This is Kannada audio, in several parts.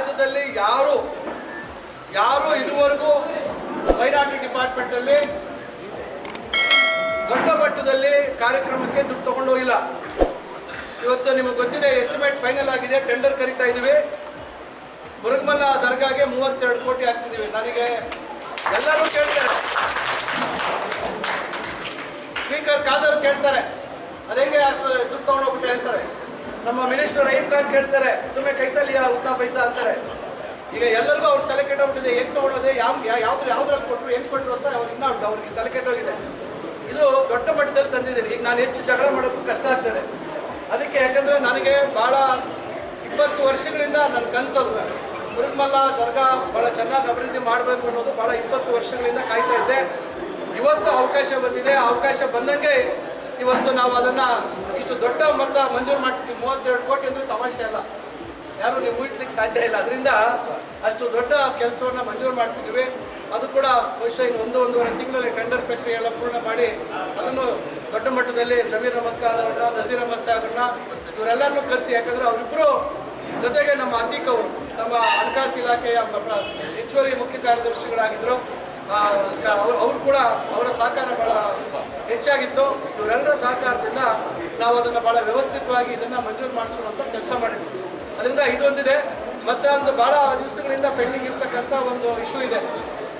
ಯಾರು ಯಾರು ಇದುವರೆಗೂ ಮೈನಾರಿಟಿ ಡಿಪಾರ್ಟ್ಮೆಂಟಲ್ಲಿ ದೊಡ್ಡ ಮಟ್ಟದಲ್ಲಿ ಕಾರ್ಯಕ್ರಮಕ್ಕೆ ದುಡ್ಡು ತಗೊಂಡು ಹೋಗಿಲ್ಲ. ಇವತ್ತು ನಿಮಗೆ ಗೊತ್ತಿದೆ ಎಸ್ಟಿಮೇಟ್ ಫೈನಲ್ ಆಗಿದೆ ಟೆಂಡರ್ ಕರಿತಾ ಇದ್ದೀವಿ. ಮುರುಗಮಲ್ಲ ದರ್ಗಾಗೆ ಮೂವತ್ತೆರಡು ಕೋಟಿ ಹಾಕ್ಸಿದ್ದೀವಿ. ನನಗೆ ಎಲ್ಲರೂ ಕೇಳ್ತಾರೆ. ಸ್ಪೀಕರ್ ಕಾದರ್ ಕೇಳ್ತಾರೆ. ಅದೇಗೆ ದುಡ್ಡು ತಗೊಂಡೋಗ್ಬಿಟ್ಟೆ ಅಂತಾರೆ? ನಮ್ಮ ಮಿನಿಸ್ಟರ್ ರಹೀಮ್ ಖಾನ್ ಕೇಳ್ತಾರೆ ತುಮ್ಮೆ ಕೈಸಲಿಯಾ, ಉತ್ತಾ ಪೈಸಾ ಅಂತಾರೆ. ಈಗ ಎಲ್ಲರಿಗೂ ಅವ್ರು ತಲೆ ಕೆಟ್ಟೋಗ್ಬಿಟ್ಟಿದೆ ಹೆಂಗ್ ತೊಗೊಳೋದೆ? ಯಾವ ಯಾವ್ದು ಯಾವ್ದ್ರಲ್ಲಿ ಕೊಟ್ಟರು ಹೆಂಗ್ ಕೊಟ್ಟರು ಅಂತ ಅವ್ರಿಗೆ ಇನ್ನೂ ಅವ್ರಿಗೆ ತಲೆ ಕೆಟ್ಟೋಗಿದೆ ಇದು ದೊಡ್ಡ ಮಟ್ಟದಲ್ಲಿ ತಂದಿದ್ದೀನಿ. ಈಗ ನಾನು ಹೆಚ್ಚು ಜಗಳ ಮಾಡೋಕ್ಕೂ ಕಷ್ಟ ಆಗ್ತದೆ. ಅದಕ್ಕೆ ಯಾಕಂದ್ರೆ ನನಗೆ ಭಾಳ ಇಪ್ಪತ್ತು ವರ್ಷಗಳಿಂದ ನನ್ನ ಕನಸದು ಮುರುಗಮಲ್ಲ ದರ್ಗಾ ಭಾಳ ಚೆನ್ನಾಗಿ ಅಭಿವೃದ್ಧಿ ಮಾಡಬೇಕು ಅನ್ನೋದು ಭಾಳ ಇಪ್ಪತ್ತು ವರ್ಷಗಳಿಂದ ಕಾಯ್ತಾ ಇದ್ದೆ. ಇವತ್ತು ಅವಕಾಶ ಬಂದಿದೆ. ಅವಕಾಶ ಬಂದಂಗೆ ಇವತ್ತು ನಾವು ಅದನ್ನು ಇಷ್ಟು ದೊಡ್ಡ ಮೊತ್ತ ಮಂಜೂರು ಮಾಡಿಸ್ತೀವಿ ಮೂವತ್ತೆರಡು ಕೋಟಿ ಅಂದರೆ ತಮಾಷೆ ಅಲ್ಲ. ಯಾರು ನೀವು ಊಹಿಸ್ಲಿಕ್ಕೆ ಸಾಧ್ಯ ಇಲ್ಲ. ಅದರಿಂದ ಅಷ್ಟು ದೊಡ್ಡ ಕೆಲಸವನ್ನು ಮಂಜೂರು ಮಾಡಿಸಿದ್ವಿ. ಅದು ಕೂಡ ಬಹುಶಃ ಇನ್ನು ಒಂದು, ಒಂದೂವರೆ ತಿಂಗಳಲ್ಲಿ ಟೆಂಡರ್ ಪ್ರಕ್ರಿಯೆ ಎಲ್ಲ ಪೂರ್ಣ ಮಾಡಿ ಅದನ್ನು ದೊಡ್ಡ ಮಟ್ಟದಲ್ಲಿ ಜಮೀರ್ ಅಹಮದ್ ಖಾನ್ ಅವ್ರನ್ನ ನಜೀರ್ ಅಹಮದ್ ಸಾಹೇಬ್ರನ್ನ ಇವರೆಲ್ಲರನ್ನೂ ಕರೆಸಿ, ಯಾಕಂದ್ರೆ ಅವರಿಬ್ಬರು ಜೊತೆಗೆ ನಮ್ಮ ಅತೀಕ್ ಅವರು ನಮ್ಮ ಹಣಕಾಸು ಇಲಾಖೆಯ ಹೆಚ್ಚುವರಿ ಮುಖ್ಯ ಕಾರ್ಯದರ್ಶಿಗಳಾಗಿದ್ದರು ಅವರು ಕೂಡ ಅವರ ಸಹಕಾರ ಬಹಳ ಹೆಚ್ಚಾಗಿತ್ತು. ಇವರೆಲ್ಲರ ಸಹಕಾರದಿಂದ ನಾವು ಅದನ್ನು ಬಹಳ ವ್ಯವಸ್ಥಿತವಾಗಿ ಇದನ್ನು ಮಂಜೂರು ಮಾಡಿಸುವಂಥ ಕೆಲಸ ಮಾಡಿದ್ವಿ. ಅದರಿಂದ ಇದೊಂದಿದೆ. ಮತ್ತು ಒಂದು ಭಾಳ ದಿವಸಗಳಿಂದ ಪೆಂಡಿಂಗ್ ಇರ್ತಕ್ಕಂಥ ಒಂದು ಇಶ್ಯೂ ಇದೆ.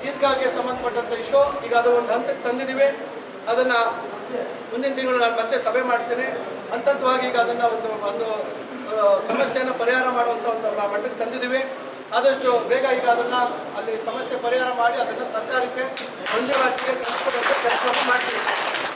ಈದ್ಗಾಗೆ ಸಂಬಂಧಪಟ್ಟಂಥ ಇಶ್ಯೂ ಈಗ ಅದು ಒಂದು ಹಂತಕ್ಕೆ ತಂದಿದ್ದೀವಿ. ಅದನ್ನು ಮುಂದಿನ ತಿಂಗಳು ನಾನು ಮತ್ತೆ ಸಭೆ ಮಾಡ್ತೇನೆ. ಹಂತವಾಗಿ ಈಗ ಅದನ್ನು ಒಂದು ಒಂದು ಸಮಸ್ಯೆಯನ್ನು ಪರಿಹಾರ ಮಾಡುವಂಥ ಒಂದು ಮಟ್ಟಕ್ಕೆ ತಂದಿದ್ದೀವಿ. ಆದಷ್ಟು ಬೇಗ ಈಗ ಅದನ್ನು ಅಲ್ಲಿ ಸಮಸ್ಯೆ ಪರಿಹಾರ ಮಾಡಿ ಅದನ್ನು ಸರ್ಕಾರಕ್ಕೆ ಮಂಜೂರಾತಿಗೆ ಕಳಿಸ್ಕೊಡುವಂಥ ಕೆಲಸವನ್ನು ಮಾಡ್ತೀವಿ.